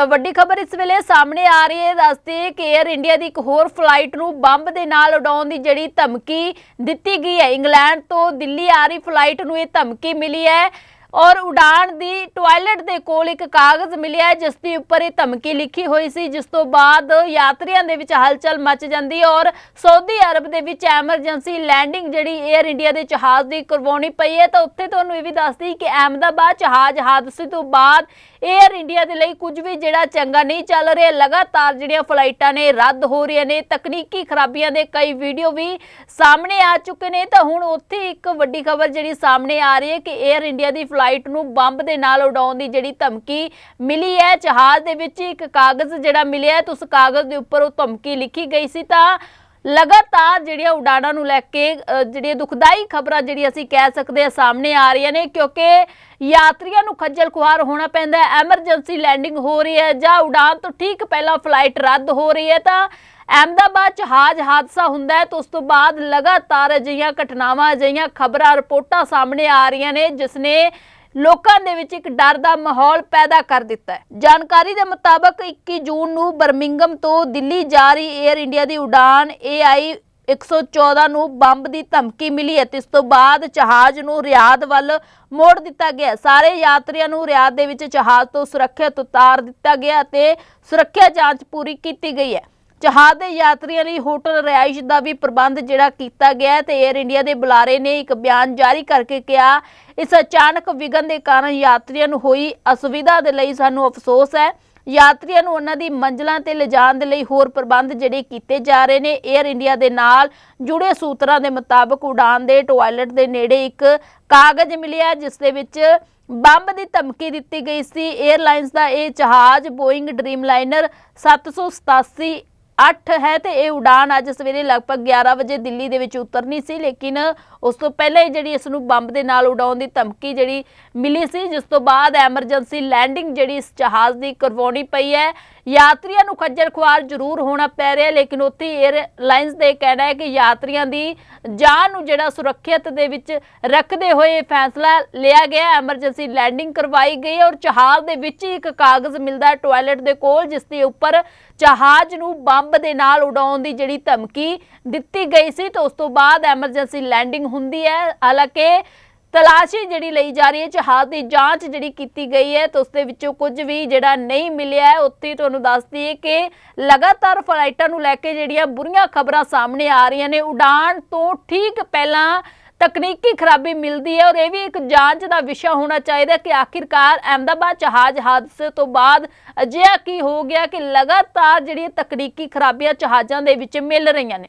ਤਾਂ ਵੱਡੀ ਖਬਰ ਇਸ ਵੇਲੇ ਸਾਹਮਣੇ ਆ ਰਹੀ ਹੈ। ਦੱਸਦੇ ਕਿ 에ਅਰ ਇੰਡੀਆ ਦੀ ਇੱਕ ਹੋਰ ਫਲਾਈਟ ਨੂੰ ਬੰਬ ਦੇ ਨਾਲ ਉਡਾਉਣ ਦੀ ਜਿਹੜੀ ਧਮਕੀ ਦਿੱਤੀ ਗਈ ਹੈ। ਇੰਗਲੈਂਡ ਤੋਂ ਦਿੱਲੀ ਆ ਰਹੀ ਫਲਾਈਟ ਨੂੰ ਇਹ ਧਮਕੀ ਮਿਲੀ ਹੈ ਔਰ ਉਡਾਣ ਦੀ ਟਾਇਲਟ ਦੇ ਕੋਲ ਇੱਕ ਕਾਗਜ਼ ਮਿਲਿਆ ਜਿਸ ਦੇ ਉੱਪਰ ਇਹ ਧਮਕੀ ਲਿਖੀ ਹੋਈ ਸੀ। ਜਿਸ ਤੋਂ ਬਾਅਦ ਯਾਤਰੀਆਂ ਦੇ ਵਿੱਚ ਹਲਚਲ ਮਚ ਜਾਂਦੀ ਔਰ ਸਾਊਦੀ ਅਰਬ ਦੇ ਵਿੱਚ ਐਮਰਜੈਂਸੀ ਲੈਂਡਿੰਗ ਜਿਹੜੀ 에ਅਰ ਇੰਡੀਆ ਦੇ ਜਹਾਜ਼ ਦੀ ਕਰਵਾਉਣੀ ਪਈ ਹੈ। ਤਾਂ ਉੱਥੇ ਤੁਹਾਨੂੰ ਇਹ ਵੀ ਦੱਸਦੀ ਕਿ ਅਹਿਮਦਾਬਾਦ ਜਹਾਜ਼ ਹਾਦਸੇ ਤੋਂ ਬਾਅਦ 에ਅਰ ਇੰਡੀਆ ਦੇ ਲਈ ਕੁਝ ਵੀ ਜਿਹੜਾ ਚੰਗਾ ਨਹੀਂ ਚੱਲ ਰਿਹਾ, ਲਗਾਤਾਰ ਜਿਹੜੀਆਂ ਫਲਾਈਟਾਂ ਨੇ ਰੱਦ ਹੋ ਰਹੀਆਂ ਨੇ, ਤਕਨੀਕੀ ਖਰਾਬੀਆਂ ਦੇ ਕਈ ਵੀਡੀਓ ਵੀ ਸਾਹਮਣੇ ਆ ਚੁੱਕੇ ਨੇ। ਤਾਂ ਹੁਣ ਉੱਥੇ ਇੱਕ ਵੱਡੀ ਖਬਰ ਜਿਹੜੀ ਸਾਹਮਣੇ ਆ ਰਹੀ ਹੈ ਕਿ 에ਅਰ ਇੰਡੀਆ ਦੀ ਫਲਾਈਟ ਨੂੰ ਬੰਬ ਦੇ ਨਾਲ ਉਡਾਉਣ ਦੀ ਜਿਹੜੀ ਧਮਕੀ ਮਿਲੀ ਹੈ, ਜਹਾਜ਼ ਦੇ ਵਿੱਚ ਇੱਕ ਕਾਗਜ਼ ਜਿਹੜਾ ਮਿਲਿਆ ਹੈ ਉਸ ਕਾਗਜ਼ ਦੇ ਉੱਪਰ ਉਹ ਧਮਕੀ ਲਿਖੀ ਗਈ ਸੀ। ਤਾਂ ਲਗਾਤਾਰ ਜਿਹੜੀਆਂ ਉਡਾਣਾਂ ਨੂੰ ਲੈ ਕੇ ਜਿਹੜੀਆਂ ਦੁਖਦਾਈ ਖਬਰਾਂ ਜਿਹੜੀ ਅਸੀਂ ਕਹਿ ਸਕਦੇ ਹਾਂ ਸਾਹਮਣੇ ਆ ਰਹੀਆਂ ਨੇ, ਕਿਉਂਕਿ ਯਾਤਰੀਆਂ ਨੂੰ ਖੱਜਲ ਖੁਆਰ ਹੋਣਾ ਪੈਂਦਾ ਹੈ, ਐਮਰਜੈਂਸੀ ਲੈਂਡਿੰਗ ਹੋ ਰਹੀ ਹੈ ਜਾਂ ਉਡਾਨ ਤੋਂ ਠੀਕ ਪਹਿਲਾਂ ਫਲਾਈਟ ਰੱਦ ਹੋ ਰਹੀ ਹੈ, ਤਾਂ ਅਹਿਮਦਾਬਾਦ ਜਹਾਜ਼ ਹਾਦਸਾ ਹੁੰਦਾ ਹੈ, ਤਾਂ ਉਸ ਤੋਂ ਬਾਅਦ ਲਗਾਤਾਰ ਅਜਿਹੀਆਂ ਘਟਨਾਵਾਂ, ਅਜਿਹੀਆਂ ਖਬਰਾਂ, ਰਿਪੋਰਟਾਂ ਸਾਹਮਣੇ ਆ ਰਹੀਆਂ ਨੇ, ਜਿਸ ਨੇ ਲੋਕਾਂ ਦੇ ਵਿੱਚ ਇੱਕ ਡਰ ਦਾ ਮਾਹੌਲ ਪੈਦਾ ਕਰ ਦਿੱਤਾ ਹੈ। ਜਾਣਕਾਰੀ ਦੇ ਮੁਤਾਬਕ 21 ਜੂਨ ਨੂੰ ਬਰਮਿੰਗਮ ਤੋਂ ਦਿੱਲੀ ਜਾ ਰਹੀ 에ਅਰ ਇੰਡੀਆ ਦੀ ਉਡਾਨ AI 114 ਨੂੰ ਬੰਬ ਦੀ ਧਮਕੀ ਮਿਲੀ ਹੈ ਤੇ ਇਸ ਤੋਂ ਬਾਅਦ ਜਹਾਜ਼ ਨੂੰ ਰਿਆਦ ਵੱਲ ਮੋੜ ਦਿੱਤਾ ਗਿਆ। ਸਾਰੇ ਯਾਤਰੀਆਂ ਨੂੰ ਰਿਆਦ ਦੇ ਵਿੱਚ ਜਹਾਜ਼ ਤੋਂ ਸੁਰੱਖਿਅਤ ਉਤਾਰ ਦਿੱਤਾ ਗਿਆ ਅਤੇ ਸੁਰੱਖਿਆ ਜਾਂਚ ਪੂਰੀ ਕੀਤੀ ਗਈ ਹੈ। ਜਹਾਜ਼ ਦੇ ਯਾਤਰੀਆਂ ਲਈ ਹੋਟਲ ਰਿਹਾਇਸ਼ ਦਾ ਵੀ ਪ੍ਰਬੰਧ ਜਿਹੜਾ ਕੀਤਾ ਗਿਆ ਤੇ 에ਅਰ ਇੰਡੀਆ ਦੇ ਬੁਲਾਰੇ ਨੇ ਇੱਕ ਬਿਆਨ ਜਾਰੀ ਕਰਕੇ ਕਿਹਾ, ਇਸ ਅਚਾਨਕ ਵਿਗਨ ਦੇ ਕਾਰਨ ਯਾਤਰੀਆਂ ਨੂੰ ਹੋਈ ਅਸੁਵਿਧਾ ਦੇ ਲਈ ਸਾਨੂੰ ਅਫਸੋਸ ਹੈ। ਯਾਤਰੀਆਂ ਨੂੰ ਉਹਨਾਂ ਦੀ ਮੰਜ਼ਲਾਂ ਤੇ ਲਿਜਾਣ ਦੇ ਲਈ ਹੋਰ ਪ੍ਰਬੰਧ ਜਿਹੜੇ ਕੀਤੇ ਜਾ ਰਹੇ ਨੇ 에ਅਰ ਇੰਡੀਆ ਦੇ ਨਾਲ ਜੁੜੇ ਸੂਤਰਾਂ ਦੇ ਮੁਤਾਬਕ ਉਡਾਨ ਦੇ ਟਾਇਲਟ ਦੇ ਨੇੜੇ ਇੱਕ ਕਾਗਜ਼ ਮਿਲਿਆ ਜਿਸ ਦੇ ਵਿੱਚ ਬੰਬ ਦੀ ਧਮਕੀ ਦਿੱਤੀ ਗਈ ਸੀ। 에ਅਰਲਾਈਨਸ ਦਾ ਇਹ ਜਹਾਜ਼ ਬੋਇੰਗ ਡ੍ਰੀਮਲਾਈਨਰ 787 8 ਹੈ ਤੇ ਇਹ ਉਡਾਨ ਅੱਜ ਸਵੇਰੇ ਲਗਭਗ 11 ਵਜੇ ਦਿੱਲੀ ਦੇ ਵਿੱਚ ਉਤਰਨੀ ਸੀ, ਲੇਕਿਨ ਉਸ ਤੋਂ ਪਹਿਲਾਂ ਹੀ ਜਿਹੜੀ ਇਸ ਨੂੰ ਬੰਬ ਦੇ ਨਾਲ ਉਡਾਉਣ ਦੀ ਧਮਕੀ ਜਿਹੜੀ ਮਿਲੀ ਸੀ, ਜਿਸ ਤੋਂ ਬਾਅਦ ਐਮਰਜੈਂਸੀ ਲੈਂਡਿੰਗ ਜਿਹੜੀ ਇਸ ਜਹਾਜ਼ ਦੀ ਕਰਵਾਉਣੀ ਪਈ ਹੈ। ਯਾਤਰੀਆਂ ਨੂੰ ਖੱਜਲ ਖੁਆਰ ਜ਼ਰੂਰ ਹੋਣਾ ਪੈ ਰਿਹਾ, ਲੇਕਿਨ ਉੱਥੇ 에ਅਰਲਾਈਨਸ ਦੇ ਕਹਿਣਾ ਹੈ ਕਿ ਯਾਤਰੀਆਂ ਦੀ ਜਾਨ ਨੂੰ ਜਿਹੜਾ ਸੁਰੱਖਿਅਤ ਦੇ ਵਿੱਚ ਰੱਖਦੇ ਹੋਏ ਇਹ ਫੈਸਲਾ ਲਿਆ ਗਿਆ ਐਮਰਜੈਂਸੀ ਲੈਂਡਿੰਗ ਕਰਵਾਈ ਗਈ ਔਰ ਜਹਾਜ਼ ਦੇ ਵਿੱਚ ਹੀ ਇੱਕ ਕਾਗਜ਼ ਮਿਲਦਾ ਹੈ ਟਾਇਲਟ ਦੇ ਕੋਲ, ਜਿਸ ਦੇ ਉੱਪਰ ਜਹਾਜ਼ ਨੂੰ ਬੰਬ ਦੇ ਨਾਲ ਉਡਾਉਣ ਦੀ ਜਿਹੜੀ ਧਮਕੀ ਦਿੱਤੀ ਗਈ ਸੀ। ਤਾਂ ਉਸ ਤੋਂ ਬਾਅਦ ਐਮਰਜੈਂਸੀ ਲੈਂਡਿੰਗ ਹੁੰਦੀ ਹੈ। ਹਾਲਾਂਕਿ ਤਲਾਸ਼ੀ ਜਿਹੜੀ ਲਈ ਜਾ ਰਹੀ ਹੈ, ਜਹਾਜ਼ ਦੀ ਜਾਂਚ ਜਿਹੜੀ ਕੀਤੀ ਗਈ ਹੈ, ਤਾਂ ਉਸ ਦੇ ਵਿੱਚੋਂ ਕੁਝ ਵੀ ਜਿਹੜਾ ਨਹੀਂ ਮਿਲਿਆ ਹੈ, ਉੱਥੇ ਤੁਹਾਨੂੰ ਦੱਸ ਦਈਏ ਕਿ ਲਗਾਤਾਰ ਫਲਾਈਟਾਂ ਨੂੰ ਲੈ ਕੇ ਜਿਹੜੀਆਂ ਬੁਰੀਆਂ ਖਬਰਾਂ ਸਾਹਮਣੇ ਆ ਰਹੀਆਂ ਨੇ ਉਡਾਨ ਤੋਂ ਠੀਕ ਪਹਿਲਾਂ ਤਕਨੀਕੀ ਖਰਾਬੀ ਮਿਲਦੀ ਹੈ ਔਰ ਇਹ ਵੀ ਇੱਕ ਜਾਂਚ ਦਾ ਵਿਸ਼ਾ ਹੋਣਾ ਚਾਹੀਦਾ ਕਿ ਆਖਿਰਕਾਰ ਅਹਿਮਦਾਬਾਦ ਜਹਾਜ਼ ਹਾਦਸੇ ਤੋਂ ਬਾਅਦ ਅਜਿਹਾ ਕੀ ਹੋ ਗਿਆ ਕਿ ਲਗਾਤਾਰ ਜਿਹੜੀਆਂ ਤਕਨੀਕੀ ਖਰਾਬੀਆਂ ਜਹਾਜ਼ਾਂ ਦੇ ਵਿੱਚ ਮਿਲ ਰਹੀਆਂ ਨੇ।